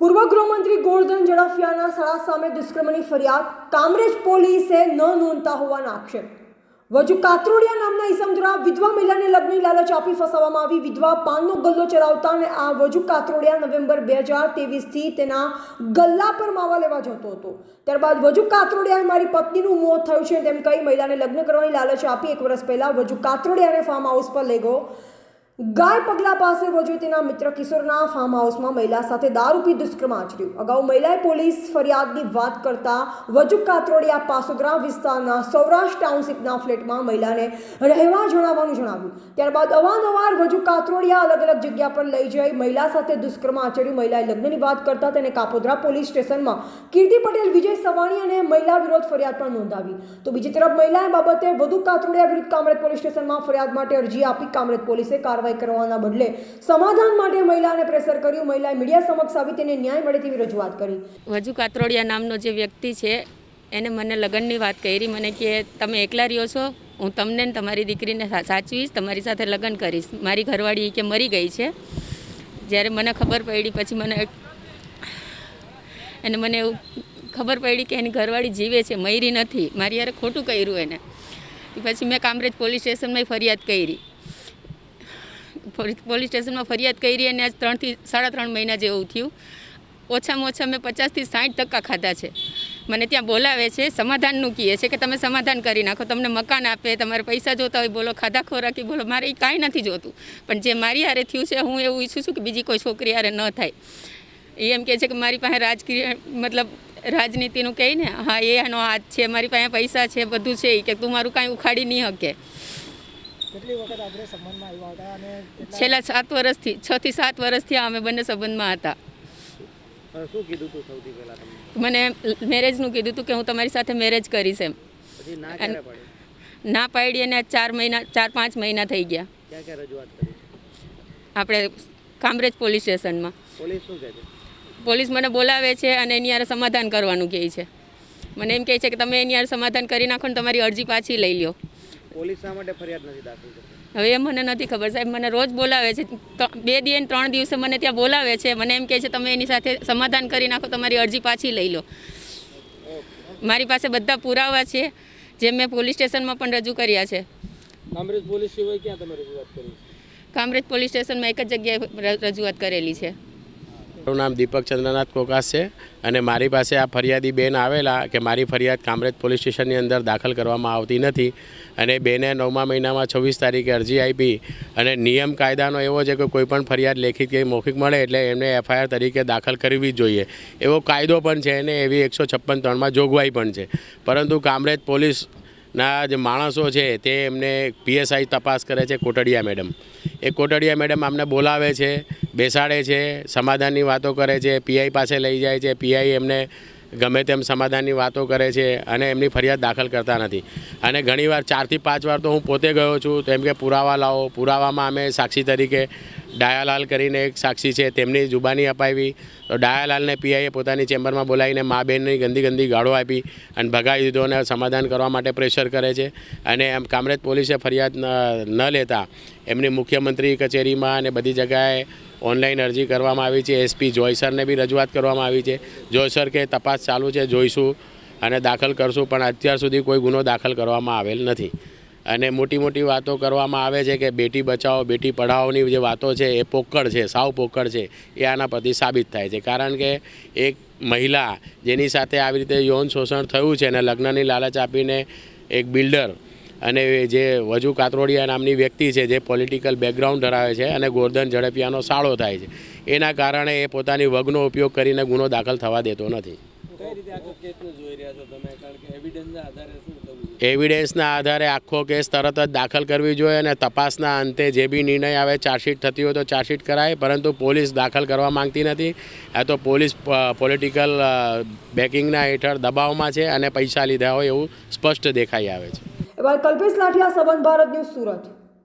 પૂર્વ ગૃહમંત્રી ગોરધન ઝડફિયાના સળા સામે દુષ્કર્મની ફરિયાદ, કામરેજ પોલીસે ન નોંધતા હોવાના આક્ષેપ. વજુ કાતરોડિયા નામના ઈસમ દ્વારા વિધવા મહિલાને લગ્નની લાલચ આપી ફસાવવામાં આવી. વિધવા પાનનો ગલ્લો ચલાવતા અને આ વજુ કાતરોડિયા નવેમ્બર બે હજાર તેવીસથી તેના ગલ્લા પર માવા લેવા જતો હતો. ત્યારબાદ વજુ કાતરોડિયાએ મારી પત્નીનું મોત થયું છે તેમ કહી મહિલાને લગ્ન કરવાની લાલચ આપી. એક વર્ષ પહેલાં વજુ કાતરોડિયાને ફાર્મ હાઉસ પર લઈ ગયો. ગાય પગલા પાસે વજુ તેના મિત્ર કિશોરના ફાર્મ હાઉસમાં મહિલા સાથે દારૂ પી દુષ્કર્મ આચર્યું. અગાઉ મહિલાએ પોલીસ ફરિયાદની વાત કરતા વજુ કાતરોડિયા પાસોદરા વિસ્તારના સૌરાષ્ટ્ર ટાઉનશીપના ફ્લેટમાં મહિલાને રહેવા જણાવવાનું જણાવ્યું. ત્યારબાદ અવારનવાર વજુ કાતરોડિયા અલગ અલગ જગ્યા પર લઈ જઈ મહિલા સાથે દુષ્કર્મ આચર્યું. મહિલાએ લગ્નની વાત કરતા તેને કાપોદ્રા પોલીસ સ્ટેશનમાં કીર્તિ પટેલ, વિજય સવાણી અને મહિલા વિરોધ ફરિયાદ પણ નોંધાવી. તો બીજી તરફ મહિલાએ બાબતે વધુ કાતરોડિયા વિરુદ્ધ કામરેજ પોલીસ સ્ટેશનમાં ફરિયાદ માટે અરજી આપી કામરેજ પોલીસે કાર્યવાહી કરવાના બદલે સમાધાન માટે મહિલાને પ્રેશર કર્યું. મહિલાએ મીડિયા સમક્ષ આવી તેને ન્યાય મળે તેવી રજૂઆત કરી. વજુ કાતરોડિયા નામનો જે વ્યક્તિ છે, એને મને લગ્નની વાત કરી. મને કે, તમે એકલા રહ્યો છો? હું તમને તમારી દીકરીને સાચવીશ, તમારી સાથે લગ્ન કરીશ. મારી ઘરવાળી કે મરી ગઈ છે. જ્યારે મને ખબર પડી, પછી મને એને મને એવું ખબર પડી કે એની ઘરવાળી જીવે છે, મરી નથી. મારી યારે ખોટું કર્યું એને. પછી મેં કામરેજ પોલીસ સ્ટેશનમાં ફરિયાદ કરી. પોલીસ સ્ટેશનમાં ફરિયાદ કરી અને આજ ત્રણથી સાડા ત્રણ મહિના જેવું થયું. ઓછામાં ઓછા મેં પચાસથી સાઠ ટકા ખાધા છે. મને ત્યાં બોલાવે છે, સમાધાનનું કહે છે કે તમે સમાધાન કરી નાખો, તમને મકાન આપે, તમારે પૈસા જોતા હોય, બોલો, ખાધા ખોરાકી, બોલો, મારે એ કાંઈ નથી જોતું. પણ જે મારી હારે થયું છે, હું એવું ઈચ્છું છું કે બીજી કોઈ છોકરી હારે ન થાય. એ એમ કહે છે કે મારી પાસે રાજકીય, મતલબ રાજનીતિનું કહે ને હા, એ આનો હાથ છે, મારી પાસે પૈસા છે, બધું છે કે તું મારું કાંઈ ઉખાડી નહીં શકે. કેટલી વખત આપણે સંબંધમાં આવ્યા હતા અને છેલ્લા સાત વર્ષથી છ થી સાત વર્ષથી અમે બંને સંબંધમાં હતા. શું કીધું સૌથી પહેલા મને મેરેજનું કીધું હતું કે હું તમારી સાથે મેરેજ કરીશ એમ. ના પડે? ના પાડી અને ચાર મહિના ચાર પાંચ મહિના થઈ ગયા. આપણે કામરેજ પોલીસ સ્ટેશનમાં. પોલીસ શું કહે છે? પોલીસ મને બોલાવે છે અને એની યાર સમાધાન કરવાનું કહે છે. મને એમ કહે છે કે તમે એની યાર સમાધાન કરી નાખો ને તમારી અરજી પાછી લઈ લ્યો. પોલીસ શા માટે ફરિયાદ નથી દાખલ કરતી? હવે એ મને નથી ખબર સાહેબ મને રોજ બોલાવે છે. બે દિવસ ત્રણ દિવસે મને ત્યાં બોલાવે છે. મને એમ કહે છે તમે એની સાથે સમાધાન કરી નાખો તમારી અરજી પાછી લઈ લો. મારી પાસે બધા પુરાવા છે જે મેં પોલીસ સ્ટેશનમાં પણ રજૂ કર્યા છે. કામરેજ પોલીસ સિવાય ક્યાં તમે રજૂઆત કરી? કામરેજ પોલીસ સ્ટેશનમાં એક જ જગ્યાએ રજૂઆત કરેલી છે. મારું નામ દીપક ચંદ્રનાથ કોકાસ છે અને મારી પાસે આ ફરિયાદી બેન આવેલા કે મારી ફરિયાદ કામરેજ પોલીસ સ્ટેશનની અંદર દાખલ કરવામાં આવતી નથી અને બેને નવમા મહિનામાં છવ્વીસ તારીખે અરજી આપી અને નિયમ કાયદાનો એવો છે કે કોઈપણ ફરિયાદ લેખિત કે મૌખિક મળે એટલે એમને એફઆઈઆર તરીકે દાખલ કરવી જોઈએ. એવો કાયદો પણ છે અને એવી એકસો છપ્પન ત્રણમાં જોગવાઈ પણ છે. પરંતુ કામરેજ પોલીસ ના જે માણસો છે તે એમને પીએસઆઈ તપાસ કરે છે કોટડિયા મેડમ. એ કોટડિયા મેડમ અમને બોલાવે છે બેસાડે છે, સમાધાનની વાતો કરે છે, પીઆઈ પાસે લઈ જાય છે, પીઆઈ એમને ગમે તેમ સમાધાનની વાતો કરે છે અને એમની ફરિયાદ દાખલ કરતા નથી. અને ઘણીવાર ચારથી પાંચ વાર તો હું પોતે ગયો છું, તો એમ કે પુરાવા લાવો, પુરાવામાં અમે સાક્ષી તરીકે ડાયાલાલ કરીને એક સાક્ષી છે, તેમની જુબાની અપાવી. તો ડાયાલાલને પીઆઈએ પોતાની ચેમ્બરમાં બોલાવીને મા બેનની ગંદી ગંદી ગાળો આપી અને ભગાવી દીધો અને સમાધાન કરવા માટે પ્રેશર કરે છે. અને એમ કામરેજ પોલીસે ફરિયાદ ન લેતા એમની મુખ્યમંત્રી કચેરીમાં અને બધી જગ્યાએ ઓનલાઈન અરજી કરવામાં આવી છે. એસપી જોયસરને બી રજૂઆત કરવામાં આવી છે. જોયસર કે તપાસ ચાલુ છે, જોઈશું અને દાખલ કરશું, પણ અત્યાર સુધી કોઈ ગુનો દાખલ કરવામાં આવેલ નથી. અને મોટી મોટી વાતો કરવામાં આવે છે કે બેટી બચાવો, બેટી પઢાઓની જે વાતો છે, એ પોકળ છે, સાવ પોકળ છે, એ આના પરથી સાબિત થાય છે. કારણ કે એક મહિલા જેની સાથે આવી રીતે યૌન શોષણ થયું છે અને લગ્નની લાલચ આપીને એક બિલ્ડર અને જે વજુ કાતરોડિયા નામની વ્યક્તિ છે જે પોલિટિકલ બેકગ્રાઉન્ડ ધરાવે છે અને ગોરધન ઝડપિયાનો સાળો થાય છે એના કારણે એ પોતાની વગનો ઉપયોગ કરીને ગુનો દાખલ થવા દેતો નથી. એવિડન્સના આધારે આખો કેસ તરત જ દાખલ કરવી જોઈએ અને તપાસના અંતે જે બી નિર્ણય આવે ચાર્જશીટ થતી હોય તો ચાર્જશીટ કરાય પરંતુ પોલીસ દાખલ કરવા માંગતી નથી. આ તો પોલીસ પોલિટિકલ બેકિંગના હેઠળ દબાવમાં છે અને પૈસા લીધા હોય એવું સ્પષ્ટ દેખાઈ આવે છે. એવા કલ્પેશ લાઠિયા સંબંધ ભારત ન્યૂઝ સુરત.